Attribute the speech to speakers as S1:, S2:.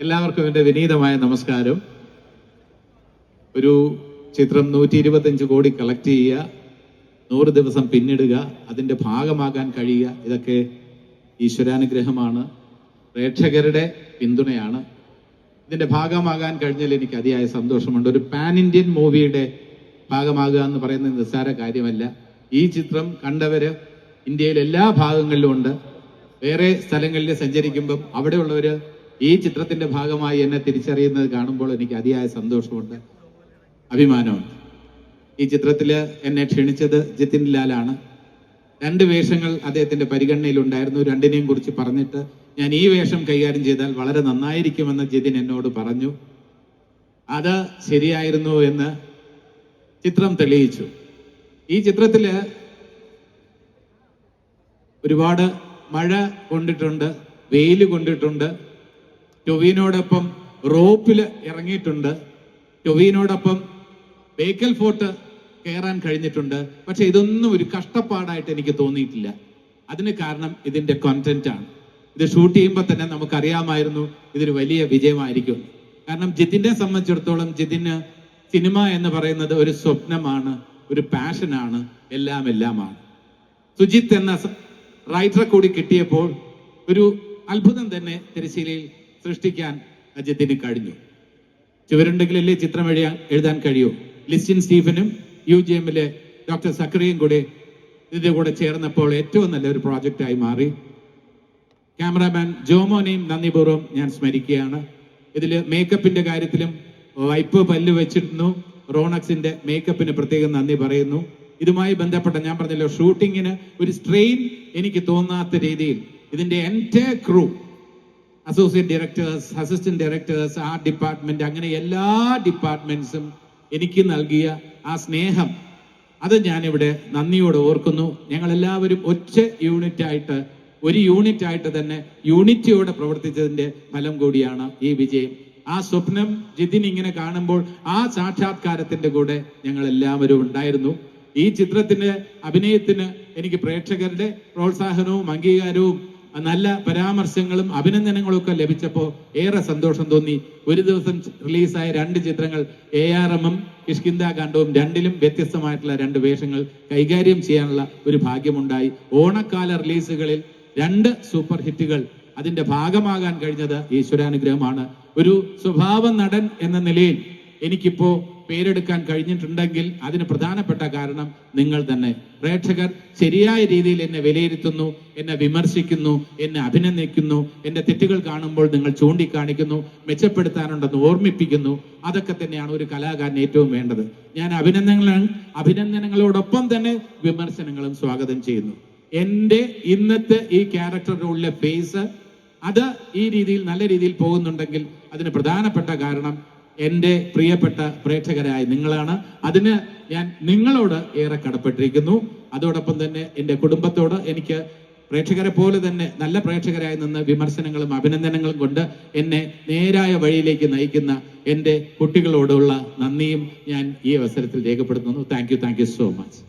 S1: എല്ലാവർക്കും എന്റെ വിനീതമായ നമസ്കാരം. ഒരു ചിത്രം നൂറ്റി ഇരുപത്തഞ്ച് കോടി കളക്ട് ചെയ്യുക നൂറ് ദിവസം പിന്നിടുക അതിന്റെ ഭാഗമാകാൻ കഴിയുക ഇതൊക്കെ ഈശ്വരാനുഗ്രഹമാണ് പ്രേക്ഷകരുടെ പിന്തുണയാണ്. ഇതിന്റെ ഭാഗമാകാൻ കഴിഞ്ഞാൽ എനിക്ക് അതിയായ സന്തോഷമുണ്ട്. ഒരു പാൻ ഇന്ത്യൻ മൂവിയുടെ ഭാഗമാകുക എന്ന് പറയുന്നത് നിസ്സാര കാര്യമല്ല. ഈ ചിത്രം കണ്ടവര് ഇന്ത്യയിലെ എല്ലാ ഭാഗങ്ങളിലും ഉണ്ട്. വേറെ സ്ഥലങ്ങളിൽ സഞ്ചരിക്കുമ്പം അവിടെയുള്ളവർ ഈ ചിത്രത്തിന്റെ ഭാഗമായി എന്നെ തിരിച്ചറിയുന്നത് കാണുമ്പോൾ എനിക്ക് അതിയായ സന്തോഷമുണ്ട് അഭിമാനമുണ്ട്. ഈ ചിത്രത്തിൽ എന്നെ ക്ഷണിച്ചത് ജിതിൻ ലാലാണ്. രണ്ട് വേഷങ്ങൾ അദ്ദേഹത്തിന്റെ പരിഗണനയിലുണ്ടായിരുന്നു. രണ്ടിനെയും കുറിച്ച് പറഞ്ഞിട്ട് ഞാൻ ഈ വേഷം കൈകാര്യം ചെയ്താൽ വളരെ നന്നായിരിക്കുമെന്ന് ജിതിൻ എന്നോട് പറഞ്ഞു. അത് ശരിയായിരുന്നു എന്ന് ചിത്രം തെളിയിച്ചു. ഈ ചിത്രത്തിൽ ഒരുപാട് മഴ കൊണ്ടിട്ടുണ്ട് വെയിൽ കൊണ്ടിട്ടുണ്ട്. ടൊവീനോടൊപ്പം റോപ്പിൽ ഇറങ്ങിയിട്ടുണ്ട്. ടൊവീനോടൊപ്പം ബേക്കൽ ഫോർട്ട് കയറാൻ കഴിഞ്ഞിട്ടുണ്ട്. പക്ഷെ ഇതൊന്നും ഒരു കഷ്ടപ്പാടായിട്ട് എനിക്ക് തോന്നിയിട്ടില്ല. അതിന് കാരണം ഇതിന്റെ കോണ്ടന്റ് ആണ്. ഇത് ഷൂട്ട് ചെയ്യുമ്പോൾ തന്നെ നമുക്കറിയാമായിരുന്നു ഇതൊരു വലിയ വിജയമായിരിക്കും. കാരണം ജിതിനെ സംബന്ധിച്ചിടത്തോളം ജിതിന് സിനിമ എന്ന് പറയുന്നത് ഒരു സ്വപ്നമാണ് ഒരു പാഷനാണ് എല്ലാം എല്ലാമാണ് സുജിത്ത് എന്ന റൈറ്ററെ കൂടി കിട്ടിയപ്പോൾ ഒരു അത്ഭുതം തന്നെ തിരശ്ശീലയിൽ സൃഷ്ടിക്കാൻ അജിത്തിന് കഴിഞ്ഞു. ചുവരുണ്ടെങ്കിലല്ലേ ചിത്രം എഴുതാൻ എഴുതാൻ കഴിയൂ. ലിസ്റ്റിൻ സ്റ്റീഫനും യു ജി എമ്മിലെ ഡോക്ടർ സക്രിയും കൂടെ ഇതിന്റെ കൂടെ ചേർന്നപ്പോൾ ഏറ്റവും നല്ല ഒരു പ്രോജക്റ്റായി മാറി. ക്യാമറാമാൻ ജോമോനെയും നന്ദിപൂർവം ഞാൻ സ്മരിക്കുകയാണ്. ഇതിൽ മേക്കപ്പിന്റെ കാര്യത്തിലും വൈപ്പ് പല്ല് വെച്ചിരുന്നു. റോണക്സിന്റെ മേക്കപ്പിന് പ്രത്യേകം നന്ദി പറയുന്നു. ഇതുമായി ബന്ധപ്പെട്ട ഞാൻ പറഞ്ഞല്ലോ ഷൂട്ടിങ്ങിന് ഒരു സ്ട്രെയിൻ എനിക്ക് തോന്നാത്ത രീതിയിൽ ഇതിന്റെ എന്റെ crew associate directors assistant directors art department അങ്ങനെ എല്ലാ ഡിപ്പാർട്ട്മെന്റ്സും എനിക്ക് നൽകിയ ആ സ്നേഹം അത് ഞാനിവിടെ നന്ദിയോടെ ഓർക്കുന്നു. ഞങ്ങൾ എല്ലാവരും ഒറ്റ യൂണിറ്റ് ആയിട്ട് ഒരു യൂണിറ്റ് ആയിട്ട് തന്നെ യൂണിറ്റിയോടെ പ്രവർത്തിച്ചതിന്റെ ഫലം കൂടിയാണ് ഈ വിജയം. ആ സ്വപ്നം ജിതിൻ ഇങ്ങനെ കാണുമ്പോൾ ആ സാക്ഷാത്കാരത്തിന്റെ കൂടെ ഞങ്ങൾ എല്ലാവരും ഉണ്ടായിരുന്നു. ഈ ചിത്രത്തിന്റെ അഭിനയത്തിന് എനിക്ക് പ്രേക്ഷകരുടെ പ്രോത്സാഹനവും അംഗീകാരവും നല്ല പരാമർശങ്ങളും അഭിനന്ദനങ്ങളും ഒക്കെ ലഭിച്ചപ്പോൾ ഏറെ സന്തോഷം തോന്നി. ഒരു ദിവസം റിലീസായ രണ്ട് ചിത്രങ്ങൾ എ ആർ എമ്മും കിഷ്കിന്ദ കാണ്ഡവും രണ്ടിലും വ്യത്യസ്തമായിട്ടുള്ള രണ്ട് വേഷങ്ങൾ കൈകാര്യം ചെയ്യാനുള്ള ഒരു ഭാഗ്യമുണ്ടായി. ഓണക്കാല റിലീസുകളിൽ രണ്ട് സൂപ്പർ ഹിറ്റുകൾ അതിന്റെ ഭാഗമാകാൻ കഴിഞ്ഞത് ഈശ്വരാനുഗ്രഹമാണ്. ഒരു സ്വഭാവ നടൻ എന്ന നിലയിൽ എനിക്കിപ്പോ പേരെടുക്കാൻ കഴിഞ്ഞിട്ടുണ്ടെങ്കിൽ അതിന് പ്രധാനപ്പെട്ട കാരണം നിങ്ങൾ തന്നെ. പ്രേക്ഷകർ ശരിയായ രീതിയിൽ എന്നെ വിലയിരുത്തുന്നു എന്നെ വിമർശിക്കുന്നു എന്നെ അഭിനന്ദിക്കുന്നു എന്റെ തെറ്റുകൾ കാണുമ്പോൾ നിങ്ങൾ ചൂണ്ടിക്കാണിക്കുന്നു മെച്ചപ്പെടുത്താനുണ്ടെന്ന് ഓർമ്മിപ്പിക്കുന്നു. അതൊക്കെ തന്നെയാണ് ഒരു കലാകാരൻ ഏറ്റവും വേണ്ടത്. ഞാൻ അഭിനന്ദനങ്ങളാണ് അഭിനന്ദനങ്ങളോടൊപ്പം തന്നെ വിമർശനങ്ങളും സ്വാഗതം ചെയ്യുന്നു. എന്റെ ഇന്നത്തെ ഈ ക്യാരക്ടറിലുള്ള ഫേസ് അത് ഈ രീതിയിൽ നല്ല രീതിയിൽ പോകുന്നുണ്ടെങ്കിൽ അതിന് പ്രധാനപ്പെട്ട കാരണം എന്റെ പ്രിയപ്പെട്ട പ്രേക്ഷകരായ നിങ്ങളാണ്. അതിന് ഞാൻ നിങ്ങളോട് ഏറെ കടപ്പെട്ടിരിക്കുന്നു. അതോടൊപ്പം തന്നെ എന്റെ കുടുംബത്തോട് എനിക്ക് പ്രേക്ഷകരെ പോലെ തന്നെ നല്ല പ്രേക്ഷകരായി നിന്ന് വിമർശനങ്ങളും അഭിനന്ദനങ്ങളും കൊണ്ട് എന്നെ നേരായ വഴിയിലേക്ക് നയിക്കുന്ന എന്റെ കുട്ടികളോടുള്ള നന്ദിയും ഞാൻ ഈ അവസരത്തിൽ രേഖപ്പെടുത്തുന്നു. Thank you so much